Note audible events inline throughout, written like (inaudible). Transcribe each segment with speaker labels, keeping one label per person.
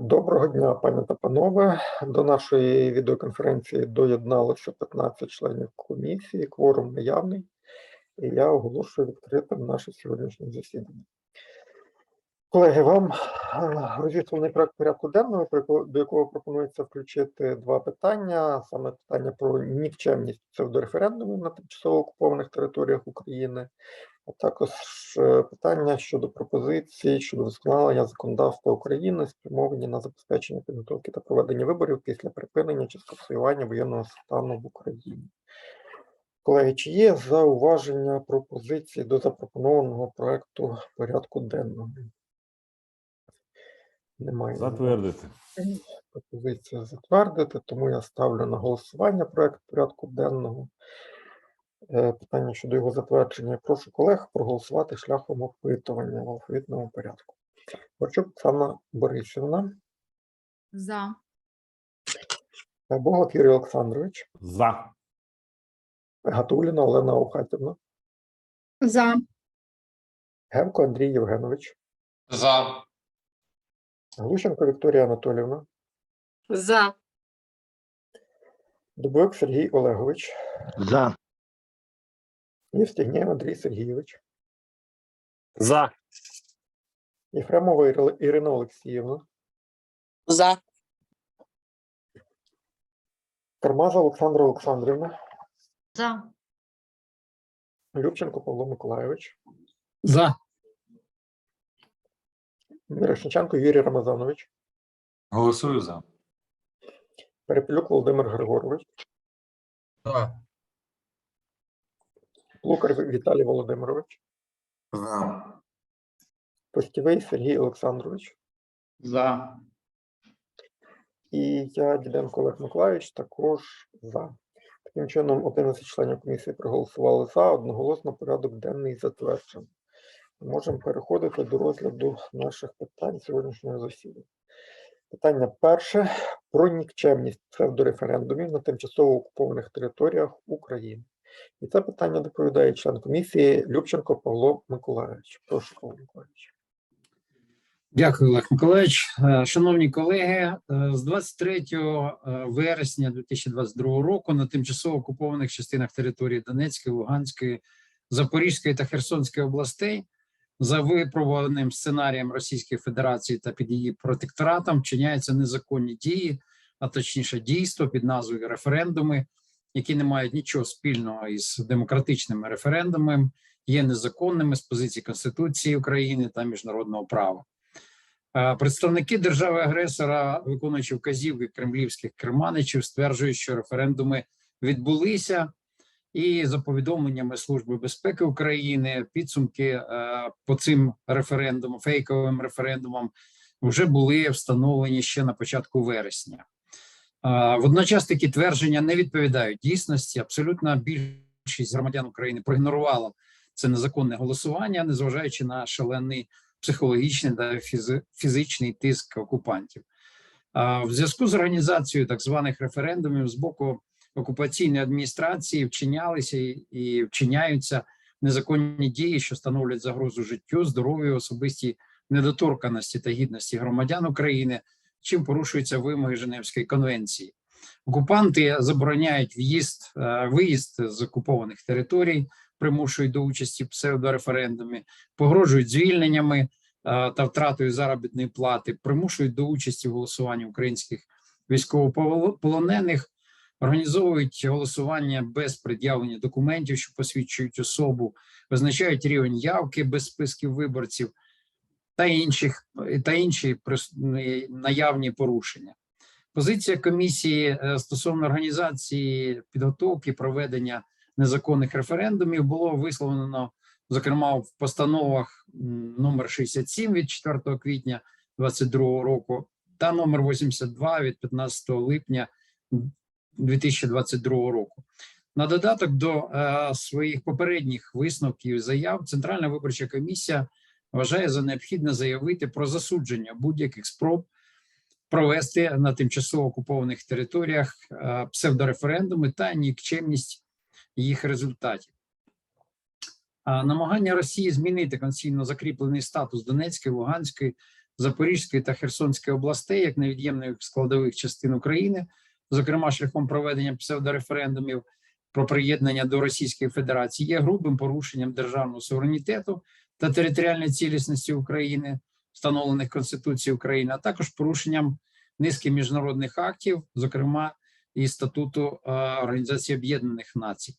Speaker 1: Доброго дня, пані та панове. До нашої відеоконференції доєдналося 15 членів комісії, кворум наявний, і я оголошую відкритим наше сьогоднішнє засідання. Колеги, вам е, розісланий проект порядку денного, до якого пропонується включити два питання: саме питання про нікчемність псевдореферендумів на тимчасово окупованих територіях України, а також е, питання щодо пропозицій щодо вдосконалення законодавства України, спрямовані на забезпечення підготовки та проведення виборів після припинення чи скасування воєнного стану в Україні. Колеги, чи є зауваження пропозиції до запропонованого проекту порядку денного? Немає.
Speaker 2: Затвердити.
Speaker 1: Пропозиція затвердити, тому я ставлю на голосування проект порядку денного. Е, Питання щодо його затвердження. Я Прошу колег проголосувати шляхом опитування в алфавітному порядку. Борчук Оксана Борисівна,
Speaker 3: За.
Speaker 1: Богот Юрій Олександрович,
Speaker 2: За.
Speaker 1: Гатуліна Олена Охатівна,
Speaker 3: За.
Speaker 1: Гевко Андрій Євгенович,
Speaker 4: За.
Speaker 1: Глущенко Вікторія Анатоліївна,
Speaker 3: За.
Speaker 1: Дубовик Сергій Олегович,
Speaker 5: За.
Speaker 1: Євстігнєв Андрій Сергійович,
Speaker 5: За.
Speaker 1: Єфремова Ір- Ірина Олексіївна,
Speaker 6: За.
Speaker 1: Кармаза Олександра Олександрівна,
Speaker 3: За.
Speaker 1: Любченко Павло Миколайович,
Speaker 5: За.
Speaker 1: Мірошниченко Юрій Рамазанович,
Speaker 4: Голосую за.
Speaker 1: Перепелюк Володимир Григорович,
Speaker 4: За.
Speaker 1: Плукар Віталій Володимирович,
Speaker 4: За.
Speaker 1: Постівий Сергій Олександрович
Speaker 4: За.
Speaker 1: і я, Діденко Олег Миколайович, також за. Таким чином, 11 членів комісії проголосували за, одноголосно порядок денний затверджений. Можемо переходити до розгляду наших питань сьогоднішнього засідання. Питання перше про нікчемність псевдореферендумів на тимчасово окупованих територіях України. І це питання доповідає член комісії Любченко Павло Миколайович. Прошу, Павло Миколайович.
Speaker 5: Дякую, Олег Миколаївич. Е, Шановні колеги, е, з 23 е, вересня 2022 року на тимчасово окупованих частинах території Донецької, Луганської, Запорізької та Херсонської областей за випробуваним сценарієм Російської Федерації та під її протекторатом вчиняються незаконні дії, а точніше дійство під назвою референдуми, які не мають нічого спільного із демократичними референдумами, є незаконними з позиції Конституції України та міжнародного права. Е, Представники держави-агресора, виконуючи вказівки кремлівських керманичів, стверджують, що референдуми відбулися, і за повідомленнями Служби безпеки України підсумки е, по цим референдумам, фейковим референдумам, вже були встановлені ще на початку вересня. Водночас такі твердження не відповідають дійсності. Абсолютна більшість громадян України проігнорувала це незаконне голосування, незважаючи на шалений психологічний та фізи- фізичний тиск окупантів. В зв'язку з організацією так званих референдумів з боку окупаційної адміністрації вчинялися і вчиняються незаконні дії, що становлять загрозу життю, здоров'ю, особистій недоторканості та гідності громадян України, чим порушуються вимоги Женевської конвенції. Окупанти забороняють в'їзд, е, виїзд з окупованих територій, примушують до участі в псевдореферендумі, погрожують звільненнями е, та втратою заробітної плати, примушують до участі в голосуванні українських військовополонених, організовують голосування без пред'явлення документів, що посвідчують особу, визначають рівень явки без списків виборців та інших та інші наявні порушення. Позиція комісії е, стосовно організації підготовки проведення незаконних референдумів було висловлено, зокрема, в постановах номер 67 від 4 квітня 2022 року та номер 82 від 15 липня 2022 року. На додаток до е, своїх попередніх висновків і заяв Центральна виборча комісія вважає за необхідне заявити про засудження будь-яких спроб провести на тимчасово окупованих територіях е, псевдореферендуми та нікчемність їх результатів. Намагання Росії змінити конституційно закріплений статус Донецької, Луганської Запорізької та Херсонської областей як невід'ємних складових частин України, зокрема шляхом проведення псевдореферендумів про приєднання до Російської Федерації, є грубим порушенням державного суверенітету та територіальної цілісності України, встановлених Конституцією України, а також порушенням низки міжнародних актів, зокрема і статуту е, Організації Об'єднаних Націй.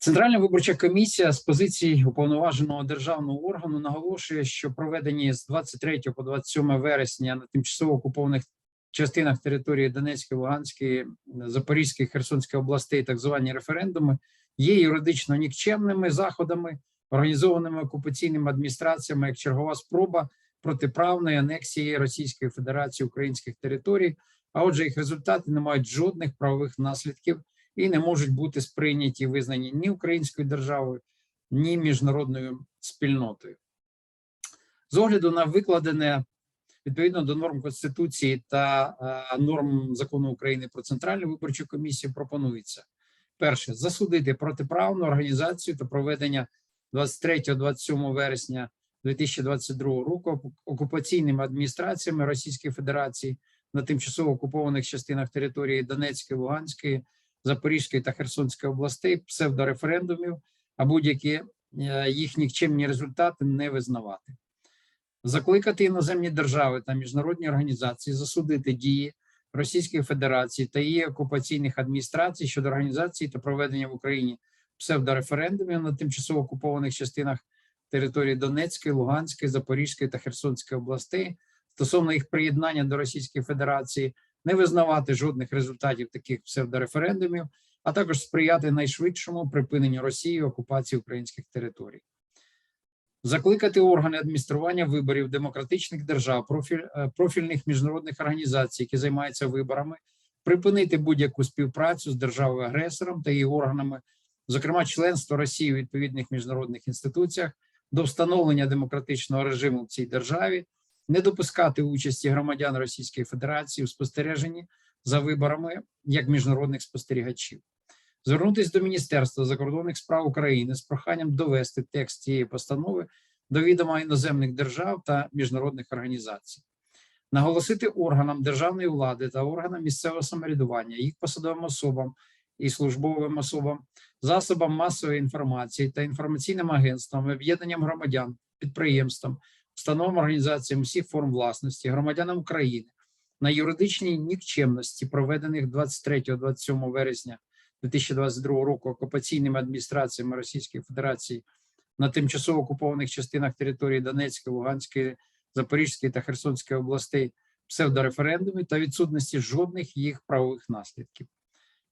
Speaker 5: Центральна виборча комісія з позиції уповноваженого державного органу наголошує, що проведені з 23 по 27 вересня на тимчасово окупованих частинах території Донецької, Луганської, Запорізької, Херсонської областей так звані референдуми є юридично нікчемними заходами, організованими окупаційними адміністраціями як чергова спроба протиправної анексії Російської Федерації українських територій. А отже, їх результати не мають жодних правових наслідків і не можуть бути сприйняті і визнані ні українською державою, ні міжнародною спільнотою. З огляду на викладене відповідно до норм Конституції та е, норм закону України про Центральну виборчу комісію пропонується перше засудити протиправну організацію та проведення 23-27 вересня 2022 року окупаційними адміністраціями Російської Федерації на тимчасово окупованих частинах території Донецької, Луганської, Запорізької та Херсонської областей псевдореферендумів, а будь-які е, їх нікчемні результати не визнавати. Закликати іноземні держави та міжнародні організації засудити дії Російської Федерації та її окупаційних адміністрацій щодо організації та проведення в Україні псевдореферендумів на тимчасово окупованих частинах території Донецької, Луганської, Запорізької та Херсонської областей стосовно їх приєднання до Російської Федерації, не визнавати жодних результатів таких псевдореферендумів, а також сприяти найшвидшому припиненню Росії окупації українських територій. Закликати органи адміністрування виборів демократичних держав, профіль, е, профільних міжнародних організацій, які займаються виборами, припинити будь-яку співпрацю з державою агресором та її органами, зокрема членство Росії у відповідних міжнародних інституціях, до встановлення демократичного режиму в цій державі, не допускати участі громадян Російської Федерації у спостереженні за виборами як міжнародних спостерігачів. Звернутися до Міністерства закордонних справ України з проханням довести текст цієї постанови до відома іноземних держав та міжнародних організацій, наголосити органам державної влади та органам місцевого самоврядування, їх посадовим особам і службовим особам, засобам масової інформації та інформаційним агентствам, об'єднанням громадян, підприємствам, установам організаціям усіх форм власності, громадянам України на юридичній нікчемності проведених 23-27 вересня 2022 року окупаційними адміністраціями Російської Федерації на тимчасово окупованих частинах території Донецької, Луганської, Запорізької та Херсонської областей псевдореферендумів та відсутності жодних їх правових наслідків.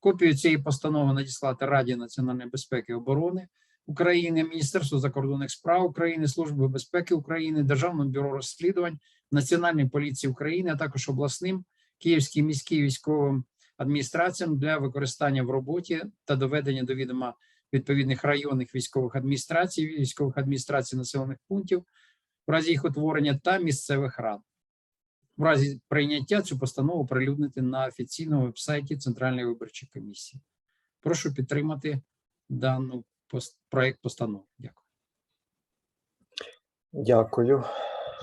Speaker 5: Копію цієї постанови надіслати Раді національної безпеки і оборони України, Міністерству закордонних справ України, Служби безпеки України, Державному бюро розслідувань, Національній поліції України, а також обласним Київській міській військовим адміністраціям для використання в роботі та доведення до відома відповідних районних військових адміністрацій, військових адміністрацій населених пунктів в разі їх утворення та місцевих рад. В разі прийняття цю постанову прилюднити на офіційному вебсайті Центральної виборчої комісії. Прошу підтримати дану пост- проект постанови. Дякую.
Speaker 1: Дякую.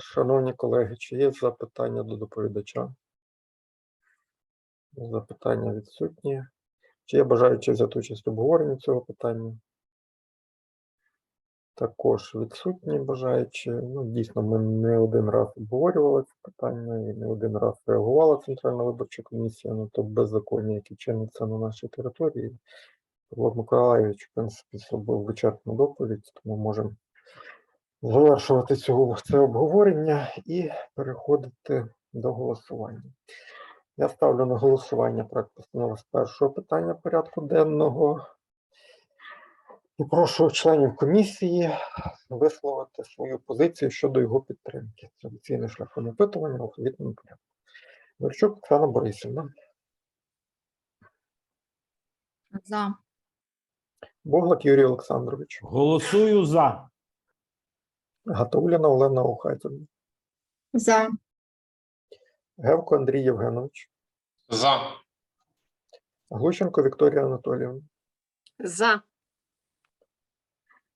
Speaker 1: Шановні колеги, чи є запитання до доповідача? Запитання відсутні. Чи є бажаючі взяти участь в обговоренні цього питання? Також відсутні бажаючі. Ну, дійсно, ми не один раз обговорювали це питання і не один раз реагувала Центральна виборча комісія на то беззаконня, яке чиниться на нашій території. Павло Миколаївич, в принципі, зробив вичерпну доповідь, тому можемо завершувати цього, це обговорення і переходити до голосування. Я ставлю на голосування проект постанови з першого питання порядку денного. І прошу членів комісії висловити свою позицію щодо його підтримки. Традиційним шляхом опитування в алфавітному порядку. Верчук Оксана Борисівна,
Speaker 3: За.
Speaker 1: Боглак Юрій Олександрович,
Speaker 2: Голосую за.
Speaker 1: Гатуляна Олена Охайзовна,
Speaker 3: За.
Speaker 1: Гевко Андрій Євгенович,
Speaker 4: За.
Speaker 1: Глущенко Вікторія Анатоліївна,
Speaker 3: За.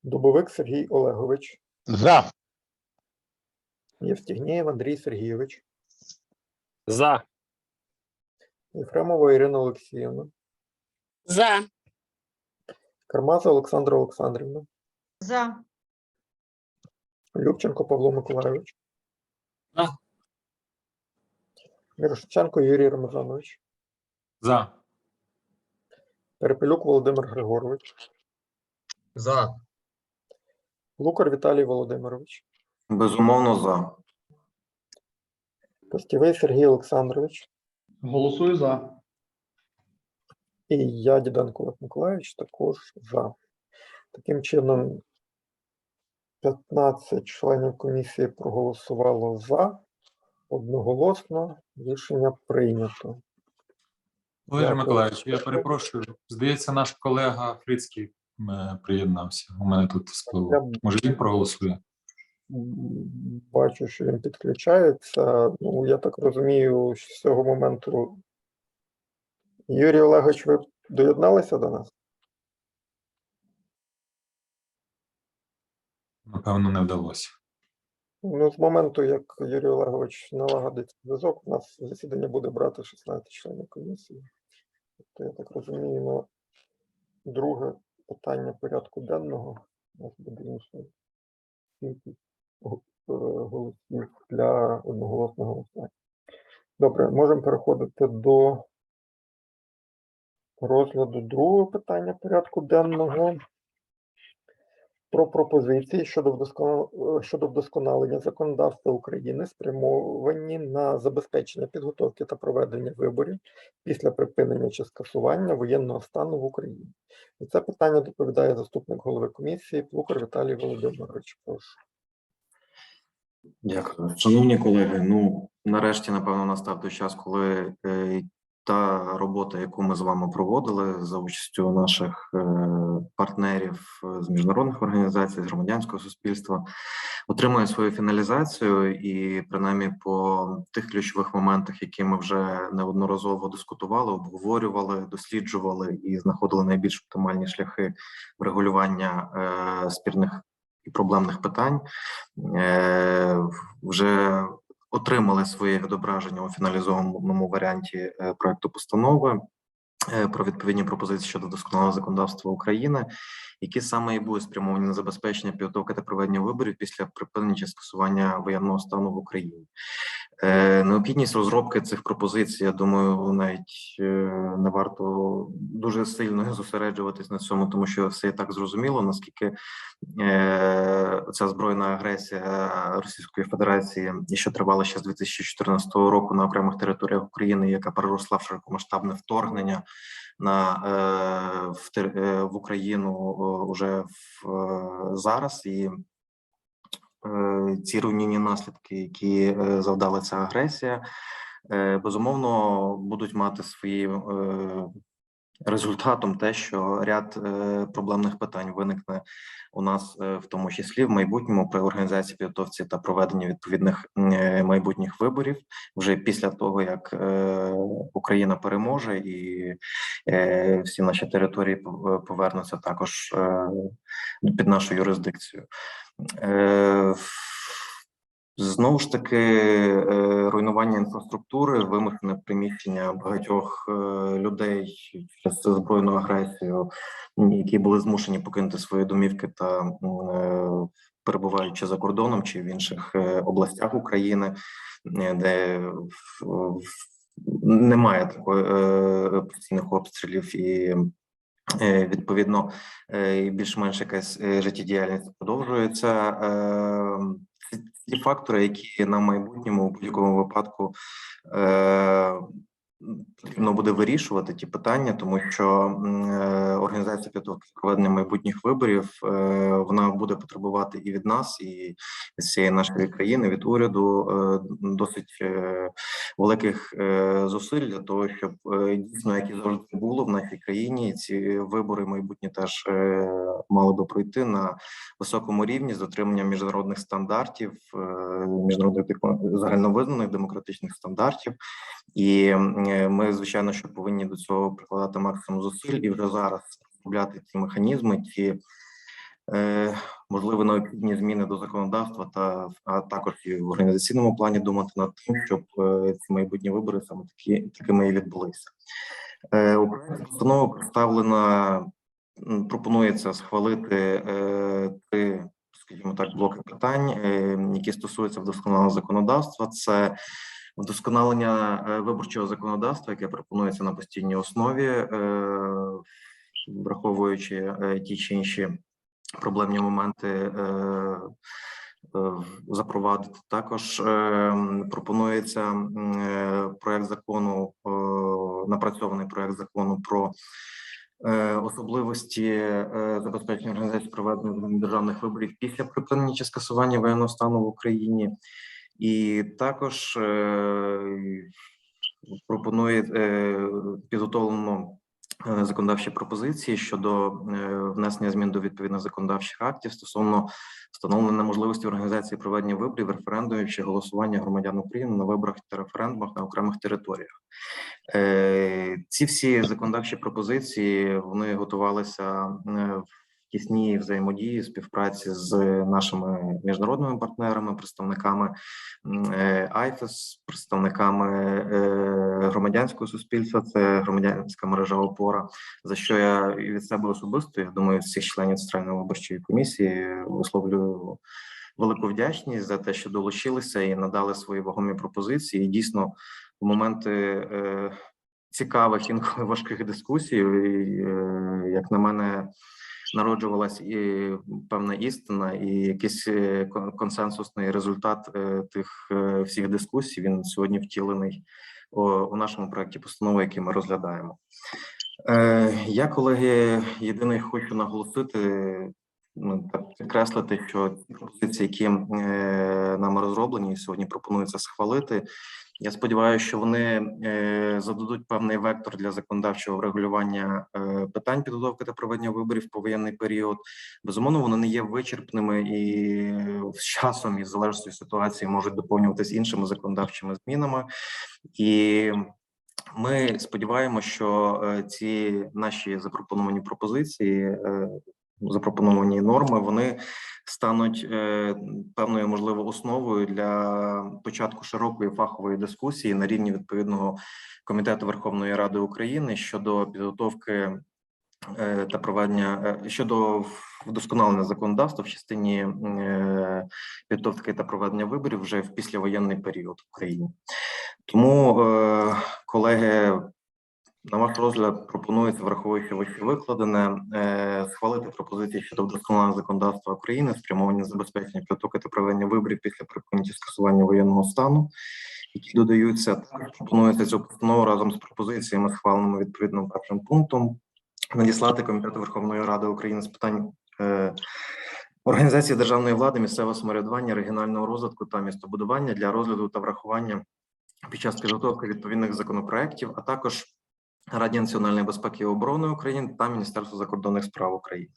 Speaker 1: Дубовик Сергій Олегович,
Speaker 2: За.
Speaker 1: Євстігнєєв Андрій Сергійович,
Speaker 2: За.
Speaker 1: Єфремова Ірина Олексіївна,
Speaker 6: За.
Speaker 1: Кармаза Олександра Олександрівна,
Speaker 3: За.
Speaker 1: Любченко Павло Миколайович.
Speaker 5: За.
Speaker 1: Мірошниченко Юрій Рамазанович,
Speaker 4: За.
Speaker 1: Перепелюк Володимир Григорович,
Speaker 4: За.
Speaker 1: Лукар Віталій Володимирович,
Speaker 7: Безумовно, за.
Speaker 1: Постівий Сергій Олександрович
Speaker 4: Голосую за.
Speaker 1: і я, Діденко Олег Миколайович, також за. Таким чином, 15 членів комісії проголосувало за. Одноголосно рішення прийнято.
Speaker 4: Володимир. Миколаївич, я перепрошую. Здається, наш колега Фрицький приєднався. У мене тут
Speaker 1: Я
Speaker 4: спливо. Може він проголосує?
Speaker 1: бачу, що він підключається. Ну, я так розумію, що з цього моменту. Юрій Олегович, ви доєдналися до нас?
Speaker 4: Напевно, не вдалося.
Speaker 1: Ну, з моменту, як Юрій Олегович налагодить зв'язок, у нас засідання буде брати 16 членів комісії. Тобто, я так розумію, на друге питання порядку денного у нас буде інша кількість е, голосів для одноголосного голосування. Добре, можемо переходити до розгляду другого питання порядку денного про пропозиції щодо е, щодо вдосконалення законодавства України, спрямовані на забезпечення підготовки та проведення виборів після припинення чи скасування воєнного стану в Україні. І це питання доповідає заступник голови комісії Плукар Віталій Володимирович. Прошу.
Speaker 7: Дякую. Шановні колеги, ну нарешті, напевно, настав той час, коли е, та робота, яку ми з вами проводили за участю наших е, партнерів е, з міжнародних організацій, з громадянського суспільства, отримує свою фіналізацію, і принаймні по тих ключових моментах, які ми вже неодноразово дискутували, обговорювали, досліджували і знаходили найбільш оптимальні шляхи врегулювання е, спірних і проблемних питань вже отримали своє відображення у фіналізованому варіанті е, проекту постанови про відповідні пропозиції щодо досконалого законодавства України, які саме і будуть спрямовані на забезпечення підготовки та проведення виборів після припинення чи скасування воєнного стану в Україні. Е, Необхідність розробки цих пропозицій, я думаю, навіть е, не варто дуже сильно (laughs) зосереджуватись на цьому, тому що все і так зрозуміло, наскільки е, ця збройна агресія Російської Федерації, що тривала ще з 2014 року на окремих територіях України, яка переросла в широкомасштабне вторгнення на е, в, е, в Україну вже уже в е, зараз. І е, ці руйнівні наслідки, які е, завдала ця агресія, е, безумовно будуть мати свої е, результатом те, що ряд е, проблемних питань виникне у нас, е, в тому числі в майбутньому при організації підготовці та проведенні відповідних е, майбутніх виборів, вже після того як е, Україна переможе і е, всі наші території пов- повернуться також е, під нашу юрисдикцію. Е, Знову ж таки, е, руйнування інфраструктури, вимушене приміщення багатьох е, людей через збройну агресію, які були змушені покинути свої домівки та е, перебуваючи за кордоном чи в інших областях України, де немає такої постійних обстрілів і. Відповідно, більш-менш якась життєдіяльність продовжується. Ці фактори, які на майбутньому у будь-якому випадку е, потрібно буде вирішувати ті питання, тому що е, організація підготовки проведення майбутніх виборів е, вона буде потребувати і від нас, і від всієї нашої країни, від уряду е, досить великих зусиль для того, щоб дійсно, як і завжди було в нашій країні, ці вибори майбутні теж мали би пройти на високому рівні з дотриманням міжнародних стандартів, міжнародних деко- загальновизнаних демократичних стандартів. І ми, звичайно, що повинні до цього прикладати максимум зусиль і вже зараз розробляти ці механізми, ті е, можливо, необхідні зміни до законодавства та а також і в організаційному плані думати над тим, щоб е, ці майбутні вибори саме такі такими і відбулися. Е, У проекті постанови представлена пропонується схвалити е, три, скажімо так, блоки питань, е, які стосуються вдосконалення законодавства. Це вдосконалення е, виборчого законодавства, яке пропонується на постійній основі, е, враховуючи е, ті чи інші проблемні моменти. Запровадити також пропонується проект закону, напрацьований проект закону про особливості забезпечення організації проведення державних виборів після припинення чи скасування воєнного стану в Україні, і також е, пропонує е, підготовлено е, законодавчі пропозиції щодо внесення змін до відповідних законодавчих актів стосовно встановлення можливості організації проведення виборів, референдумів чи голосування громадян України на виборах та референдумах на окремих територіях. Ці всі законодавчі пропозиції вони готувалися в тісній взаємодії, співпраці з нашими міжнародними партнерами, представниками м, е, представниками е, громадянського суспільства, це громадянська мережа опора. За що я від себе особисто, я думаю, всіх членів центральної виборчої комісії висловлюю велику вдячність за те, що долучилися і надали свої вагомі пропозиції. І дійсно, в моменти е, цікавих інколи важких дискусій, і, е, як на мене, народжувалась і певна істина, і якийсь е, консенсусний результат е, тих е, всіх дискусій. Він сьогодні втілений у нашому проекті постанови, який ми розглядаємо. Я, колеги, єдине хочу наголосити, ну, так підкреслити, що ці пропозиції, які е, нами розроблені, сьогодні пропонується схвалити. Я сподіваюся, що вони е, зададуть певний вектор для законодавчого врегулювання е, питань підготовки та проведення виборів в повоєнний період. Безумовно, вони не є вичерпними і з часом, і з залежністю ситуації, можуть доповнюватись іншими законодавчими змінами. І ми сподіваємося, що ці наші запропоновані пропозиції, запропоновані норми, вони стануть е, певною можливо основою для початку широкої фахової дискусії на рівні відповідного комітету Верховної Ради України щодо підготовки е, та проведення е, щодо вдосконалення законодавства в частині підготовки та проведення виборів вже в післявоєнний період в Україні. Тому, колеги, на ваш розгляд пропонується, враховуючи вище викладене, е, схвалити пропозиції щодо вдосконалення законодавства України, спрямовані забезпечення підготовки та проведення виборів після припинення скасування воєнного стану, які додаються. Також пропонується цю постанову разом з пропозиціями, схваленими відповідним першим пунктом, надіслати Комітету Верховної Ради України з питань. е, Організації державної влади, місцевого самоврядування, регіонального розвитку та містобудування для розгляду та врахування під час підготовки відповідних законопроєктів, а також Раді національної безпеки і оборони України та Міністерству закордонних справ України.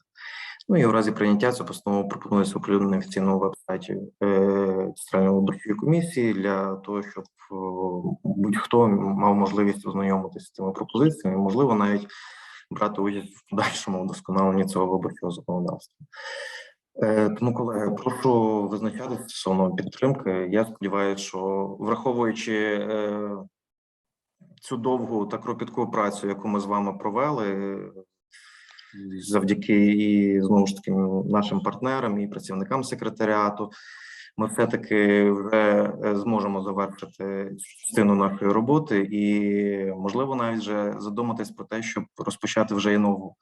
Speaker 7: Ну і у разі прийняття цю постанову пропонується оприлюднити на офіційному вебсайті е, Центральної виборчої комісії для того, щоб е, будь-хто мав можливість ознайомитися з цими пропозиціями, можливо, навіть брати участь в подальшому вдосконаленні цього виборчого законодавства. Е, Тому, колеги, прошу визначатися стосовно підтримки. Я сподіваюся, що враховуючи е, цю довгу та кропітку працю, яку ми з вами провели, завдяки і знову ж таки нашим партнерам і працівникам секретаріату, ми все-таки вже е, зможемо завершити частину нашої роботи, і можливо навіть вже задуматись про те, щоб розпочати вже і нову.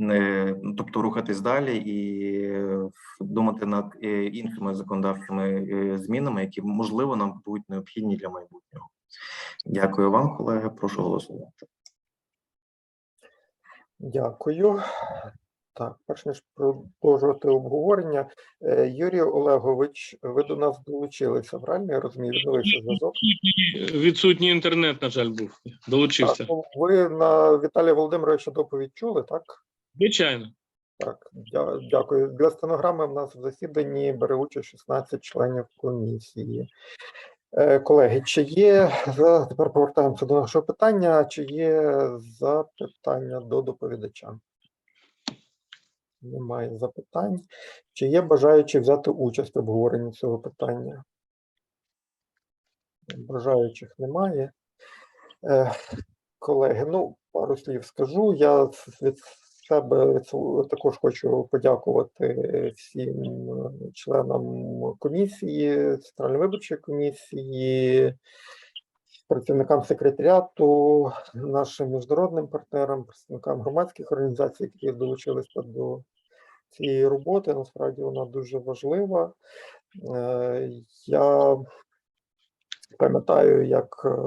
Speaker 7: Е, Тобто рухатись далі і е, думати над іншими законодавчими змінами, які можливо нам будуть необхідні для майбутнього. Дякую вам, колеги. Прошу голосувати.
Speaker 1: Дякую. Так, перш ніж продовжувати обговорення, е, Юрій Олегович, ви до нас долучилися, правильно? Я розумію, відновився зв'язок.
Speaker 2: Відсутній інтернет, на жаль, був. Долучився.
Speaker 1: Так, ну, ви на Віталія Володимировича доповідь чули, так?
Speaker 2: Звичайно.
Speaker 1: Так, дя- дякую. Для стенограми в нас в засіданні бере участь 16 членів комісії. Е, Колеги, чи є тепер повертаємося до нашого питання? Чи є запитання до доповідача? Немає запитань. Чи є бажаючі взяти участь в обговоренні цього питання? Бажаючих немає. Е, колеги, ну, пару слів скажу. Я від себе також хочу подякувати всім е, членам комісії, Центральної виборчої комісії, працівникам секретаріату, нашим міжнародним партнерам, представникам громадських організацій, які долучилися до цієї роботи. Насправді вона дуже важлива. Е, Я пам'ятаю, як е,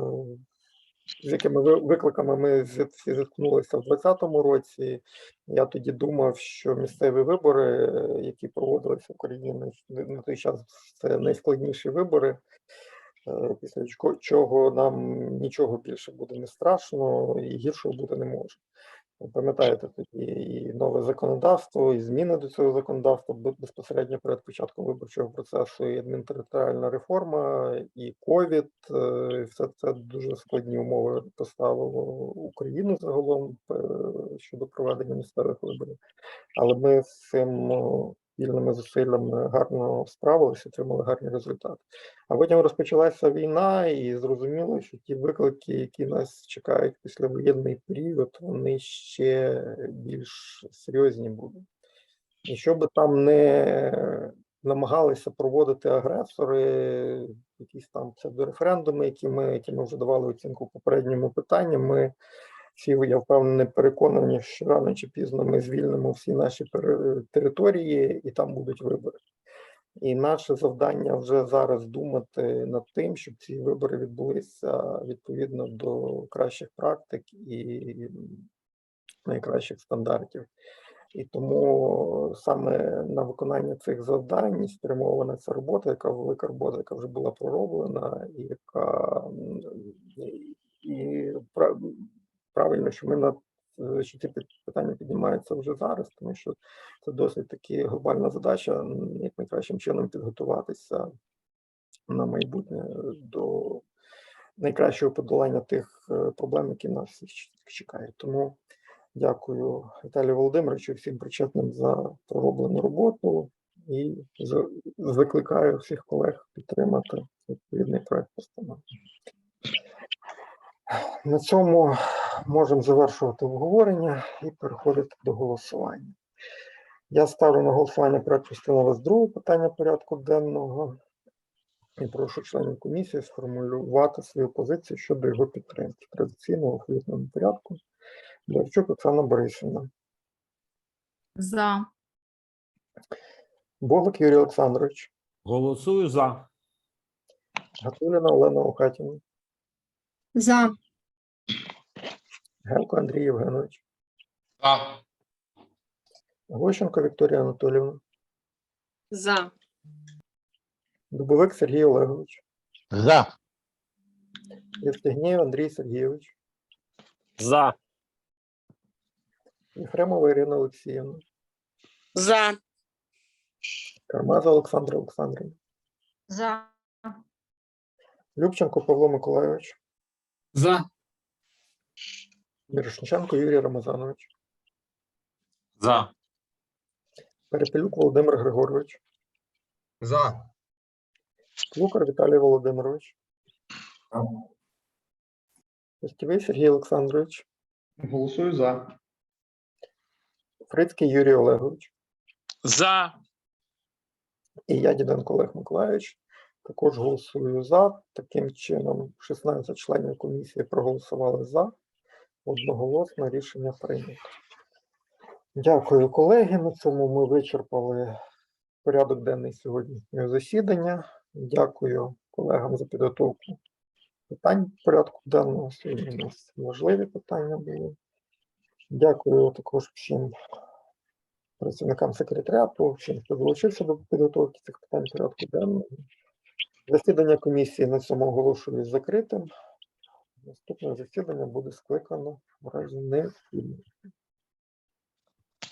Speaker 1: з якими ви- викликами ми всі зіткнулися в 2020 році. Я тоді думав, що місцеві вибори, які проводилися в Україні на- той час, це найскладніші вибори, е, після чого нам нічого більше буде не страшно і гіршого бути не може. Пам'ятаєте тоді і нове законодавство, і зміни до цього законодавства безпосередньо перед початком виборчого процесу, і адмінтериторіальна реформа, і ковід. е, Все це дуже складні умови поставило Україну загалом е, щодо проведення місцевих виборів. Але ми з цим е, спільними зусиллями гарно справилися, отримали гарні результати. А потім розпочалася війна, і зрозуміло, що ті виклики, які нас чекають після воєнний період, вони ще більш серйозні будуть. І що би там не намагалися проводити агресори, якісь там псевдореферендуми, які ми, які ми вже давали оцінку попередньому питанню, ми всі, я впевнений, переконані, що рано чи пізно ми звільнимо всі наші території, і там будуть вибори. І наше завдання вже зараз думати над тим, щоб ці вибори відбулися відповідно до кращих практик і найкращих стандартів. І тому саме на виконання цих завдань спрямована ця робота, яка велика робота, яка вже була пророблена, і яка і, правильно, що ми над е, що ці питання піднімаються вже зараз, тому що це досить таки глобальна задача, як найкращим чином підготуватися на майбутнє до найкращого подолання тих е, проблем, які нас чекають. Тому дякую Віталію Володимировичу всім причетним за пророблену роботу і закликаю всіх колег підтримати відповідний проект постанови. На цьому можемо завершувати обговорення і переходити до голосування. Я ставлю на голосування проект постанови з другого питання порядку денного і прошу членів комісії сформулювати свою позицію щодо його підтримки. Традиційно у хвилинному порядку. Борчук Оксана Борисівна,
Speaker 3: За.
Speaker 1: Богик Юрій Олександрович,
Speaker 6: Голосую за.
Speaker 1: Гатуліна Олена Охатівна,
Speaker 3: За.
Speaker 1: Гелко Андрій Євгенович,
Speaker 2: За.
Speaker 1: Гощенко Вікторія Анатоліївна,
Speaker 3: За.
Speaker 1: Дубовик Сергій Олегович,
Speaker 6: За.
Speaker 1: Євстигнєєв Андрій Сергійович,
Speaker 6: За.
Speaker 1: Єфремова Ірина Олексіївна,
Speaker 8: За.
Speaker 1: Кармаза Олександра Олександрівна,
Speaker 3: За.
Speaker 1: Любченко Павло Миколайович,
Speaker 5: За.
Speaker 1: Мірошниченко Юрій Рамазанович,
Speaker 4: За.
Speaker 1: Перепелюк Володимир Григорович,
Speaker 9: За.
Speaker 1: Клукар Віталій Володимирович, Костєвий Сергій Олександрович,
Speaker 9: Голосую за.
Speaker 1: Фрицький Юрій Олегович
Speaker 2: За.
Speaker 1: і я, Діденко Олег Миколайович, також голосую за. Таким чином, 16 членів комісії проголосували за. Одноголосно рішення прийнято. Дякую, колеги. На цьому ми вичерпали порядок денний сьогоднішнього засідання. Дякую колегам за підготовку питань порядку денного. Сьогодні у нас важливі питання були. Дякую також всім працівникам секретаріату, всім, хто долучився до підготовки цих питань порядку денного. Засідання комісії на цьому оголошую закритим. Наступне засідання буде скликано в разі необхідності.